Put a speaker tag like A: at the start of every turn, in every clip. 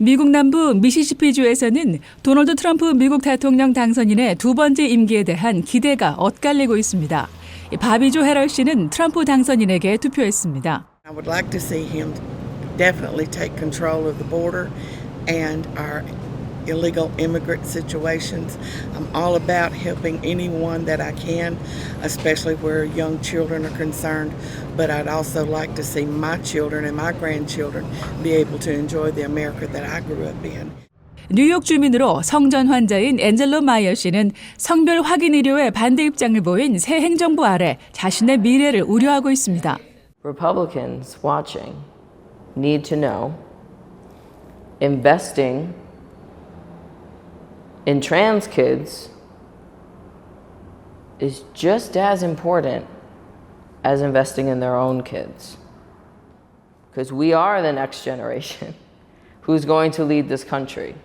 A: 미국 남부 미시시피주에서는 도널드 트럼프 미국 대통령 당선인의 두 번째 임기에 대한 기대가 엇갈리고 있습니다. 이 바비조 헤럴 씨는 트럼프 당선인에게 투표했습니다.
B: I would like to see him definitely take control of the border and our illegal immigrant situations. I'm all about helping anyone that I can, especially where young children are concerned. But I'd also like to see my children and my grandchildren be able to enjoy the America that I grew up in.
A: 뉴욕 주민으로 성전 환자인 엔젤로 마이어 씨는 성별 확인 의료에 반대 입장을 보인 새 행정부 아래 자신의 미래를 우려하고 있습니다.
C: Republicans watching need to know investing in trans kids is just as important as investing in their own kids. Because we are the next generation who's going to lead this country.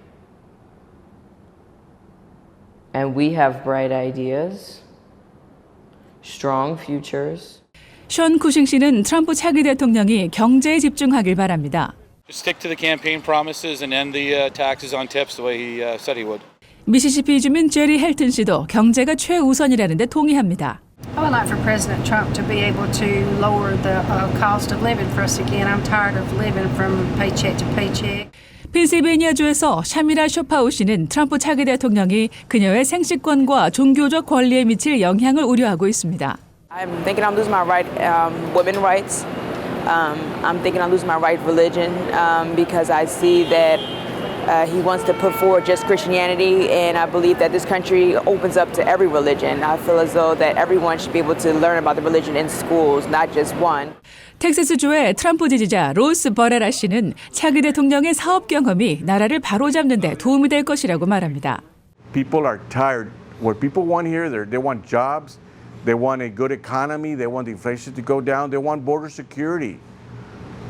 C: And we have bright ideas, strong futures.
A: 션 쿠싱 씨는 트럼프 차기 대통령이 경제에 집중하길 바랍니다.
D: Stick to the campaign promises and end the uh, taxes on tips the way he uh, said he would.
A: 미시시피 주민 제리 헬튼 씨도 경제가 최우선이라는 데 동의합니다.
E: I would like for President Trump to be able to lower the uh, cost of living for us again. I'm tired of living from paycheck to paycheck.
A: 펜실베니아주에서 샤미라 쇼파우 씨는 트럼프 차기 대통령이 그녀의 생식권과 종교적 권리에 미칠 영향을 우려하고 있습니다.
F: I'm thinking I'm losing my right, um, women rights. Um, I'm thinking I'm losing my right religion um, because I see that uh, he wants to put forward just Christianity, and I believe that this country opens up to every religion. I feel as though that everyone should be able to learn about the religion in schools, not just one.
A: 텍사스주의 트럼프 지지자 로스 버레라 씨는 차기 대통령의 사업 경험이 나라를 바로잡는 데 도움이 될 것이라고 말합니다.
G: people are tired. What people want here, they want jobs, they want a good economy, they want the inflation to go down, they want border security,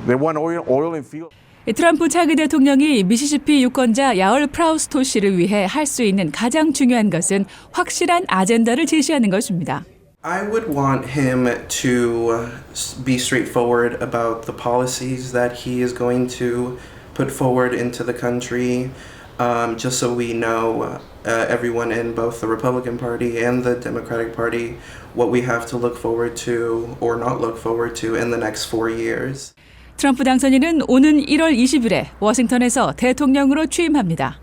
G: they want oil, oil and fuel.
A: 트럼프 차기 대통령이 미시시피 유권자 야얼 프라우스토 씨를 위해 할 수 있는 가장 중요한 것은 확실한 아젠다를 제시하는 것입니다.
H: I would want him to uh, s- be straightforward about the policies that he is going to put forward into the country, um, just so we know, uh, everyone in both the Republican Party and the Democratic Party, what we have to look forward to or not look forward to in the next four years.
A: 트럼프 당선인은 오는 1월 20일에 워싱턴에서 대통령으로 취임합니다.